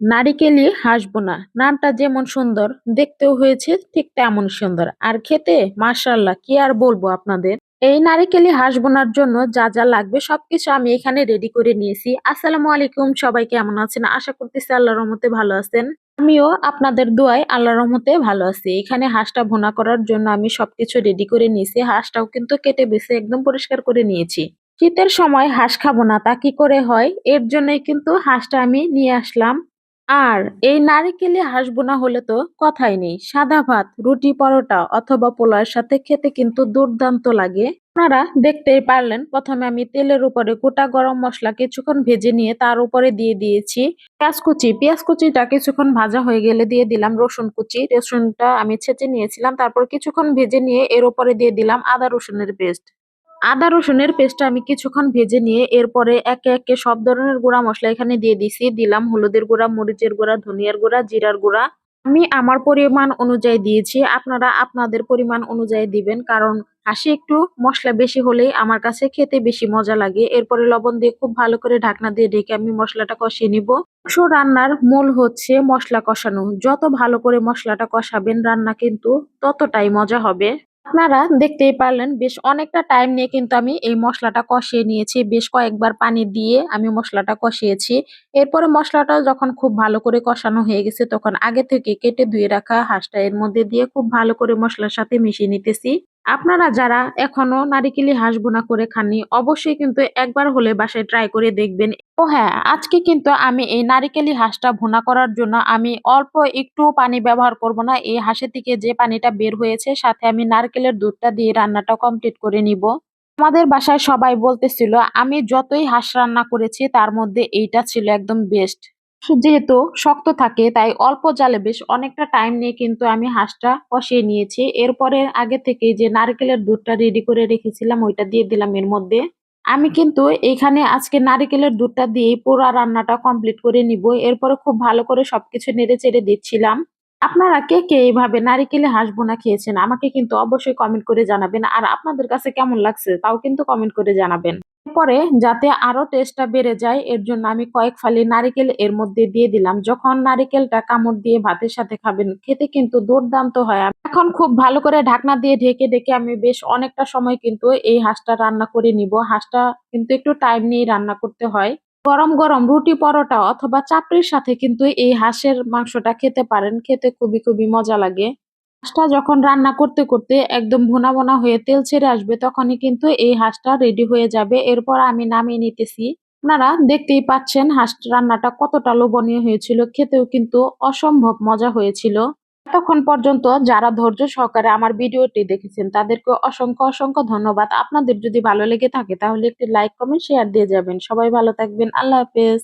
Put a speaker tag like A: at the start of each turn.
A: নারিকেলই হাসবোনা নামটা যেমন সুন্দর, দেখতেও হয়েছে ঠিক তেমন সুন্দর। আর খেতে মাশাল্লাহ কি আর বলব আপনাদের? এই নারিকেলি হাঁসবোনার জন্য যা যা লাগবে সবকিছু আমি এখানে রেডি করে নিয়েছি। আসসালামু আলাইকুম, সবাই কেমন আছেন? আশা করতেছি আল্লাহর রহমতে ভালো আছেন। আমিও আপনাদের দোয়ায় আল্লাহর রহমতে ভালো আছি। এখানে হাঁসটা ভুনা করার জন্য আমি সবকিছু রেডি করে নিয়েছি। হাঁসটাও কিন্তু কেটে বেছে একদম পরিষ্কার করে নিয়েছি। শীতের সময় হাঁস খাব না, তা কি করে হয়? এর জন্যই কিন্তু হাঁসটা আমি নিয়ে আসলাম। আর এই নারিকেলে হাঁস বোনা হলে তো কথাই নেই। সাদা ভাত, রুটি পরোটা অথবা পোলাওয়ের সাথে খেতে কিন্তু দুর্দান্ত লাগে। আপনারা দেখতেই পারলেন, প্রথমে আমি তেলের উপরে গোটা গরম মশলা কিছুক্ষণ ভেজে নিয়ে তার উপরে দিয়ে দিয়েছি। পেঁয়াজ কুচি পেঁয়াজ কুচিটা কিছুক্ষণ ভাজা হয়ে গেলে দিয়ে দিলাম রসুন কুচি। রসুনটা আমি ছেঁচে নিয়েছিলাম, তারপর কিছুক্ষণ ভেজে নিয়ে এর উপরে দিয়ে দিলাম আদা রসুনের পেস্ট। আদা রসুনের পেস্টটা আমি কিছুক্ষণ ভেজে নিয়ে এরপরে একে একে সব ধরনের গুঁড়া মশলা এখানে দিয়ে দিছি। দিলাম হলুদের গুঁড়া, মরিচের গুঁড়া, ধনিয়ার গুঁড়া, জিরার গুঁড়া। আমি আমার পরিমাণ অনুযায়ী দিয়েছি। আপনারা আপনাদের পরিমাণ অনুযায়ী দিবেন, কারণ হাসি একটু মশলা বেশি হলেই আমার কাছে খেতে বেশি মজা লাগে। এরপরে লবণ দিয়ে খুব ভালো করে ঢাকনা দিয়ে ঢেকে আমি মশলাটা কষিয়ে নিব। মাংস রান্নার মূল হচ্ছে মশলা কষানো। যত ভালো করে মশলাটা কষাবেন, রান্না কিন্তু ততটাই মজা হবে। আপনারা দেখতেই পারলেন, বেশ অনেকটা টাইম নিয়ে কিন্তু আমি এই মশলাটা কষিয়ে নিয়েছি। বেশ কয়েকবার পানি দিয়ে আমি মশলাটা কষিয়েছি। এরপরে মশলাটা যখন খুব ভালো করে কষানো হয়ে গেছে, তখন আগে থেকে কেটে ধুয়ে রাখা হাঁসটা এর মধ্যে দিয়ে খুব ভালো করে মশলার সাথে মিশিয়ে নিতেছি। আপনারা যারা এখনও নারিকেলি হাঁস বোনা করে খাননি, অবশ্যই কিন্তু একবার হলে বাসায় ট্রাই করে দেখবেন। ও হ্যাঁ আজকে কিন্তু আমি এই নারিকেলি হাঁসটা ভুনা করার জন্য আমি অল্প একটু পানি ব্যবহার করব না। এই হাঁসের থেকে যে পানিটা বের হয়েছে, সাথে আমি নারকেলের দুধটা দিয়ে রান্নাটা কমপ্লিট করে নিব। আমাদের বাসায় সবাই বলতেছিল, আমি যতই হাঁস রান্না করেছি, তার মধ্যে এইটা ছিল একদম বেস্ট যেহেতু শক্ত থাকে, তাই অল্প জালে বেশ অনেকটা টাইম নিয়ে কিন্তু আমি হাঁসটা কষিয়ে নিয়েছি। এরপরে আগে থেকে যে নারকেলের দুধটা রেডি করে রেখেছিলাম, ওইটা দিয়ে দিলাম এর মধ্যে। আমি কিন্তু এখানে আজকে নারিকেলের দুধটা দিয়ে পুরো রান্নাটা কমপ্লিট করে নিব। এরপরে খুব ভালো করে সবকিছু নেড়ে চেড়ে দিচ্ছিলাম। আপনারা কে কে এইভাবে নারিকেলে হাঁসবোনা খেয়েছেন আমাকে কিন্তু অবশ্যই কমেন্ট করে জানাবেন। আর আপনাদের কাছে কেমন লাগছে তাও কিন্তু কমেন্ট করে জানাবেন। পরে যাতে আরও টেস্টটা বেড়ে যায়, এর জন্য আমি কয়েক ফালি নারিকেল এর মধ্যে দিয়ে দিলাম। যখন নারিকেলটা কামড় দিয়ে ভাতের সাথে খাবেন, খেতে কিন্তু দুর্দান্ত হয়। এখন খুব ভালো করে ঢাকনা দিয়ে ঢেকে ঢেকে আমি বেশ অনেকটা সময় কিন্তু এই হাঁসটা রান্না করে নিব। হাঁসটা কিন্তু একটু টাইম নিয়ে রান্না করতে হয়। গরম গরম রুটি পরোটা অথবা চাপড়ির সাথে কিন্তু এই হাঁসের মাংসটা খেতে পারেন। খেতে খুবই খুবই মজা লাগে। হাঁসটা যখন রান্না করতে করতে একদম ভুনা ভুনা হয়ে তেল ছেড়ে আসবে, তখনই কিন্তু এই হাঁসটা রেডি হয়ে যাবে। এরপর আমি নামিয়ে নিতেছি। আপনারা দেখতেই পাচ্ছেন হাঁস রান্নাটা কতটা লোভনীয় হয়েছিল। খেতেও কিন্তু অসম্ভব মজা হয়েছিল। এতক্ষণ পর্যন্ত যারা ধৈর্য সহকারে আমার ভিডিওটি দেখেছেন, তাদেরকে অসংখ্য অসংখ্য ধন্যবাদ। আপনাদের যদি ভালো লেগে থাকে, তাহলে একটি লাইক কমেন্ট শেয়ার দিয়ে যাবেন। সবাই ভালো থাকবেন। আল্লাহ হাফেজ।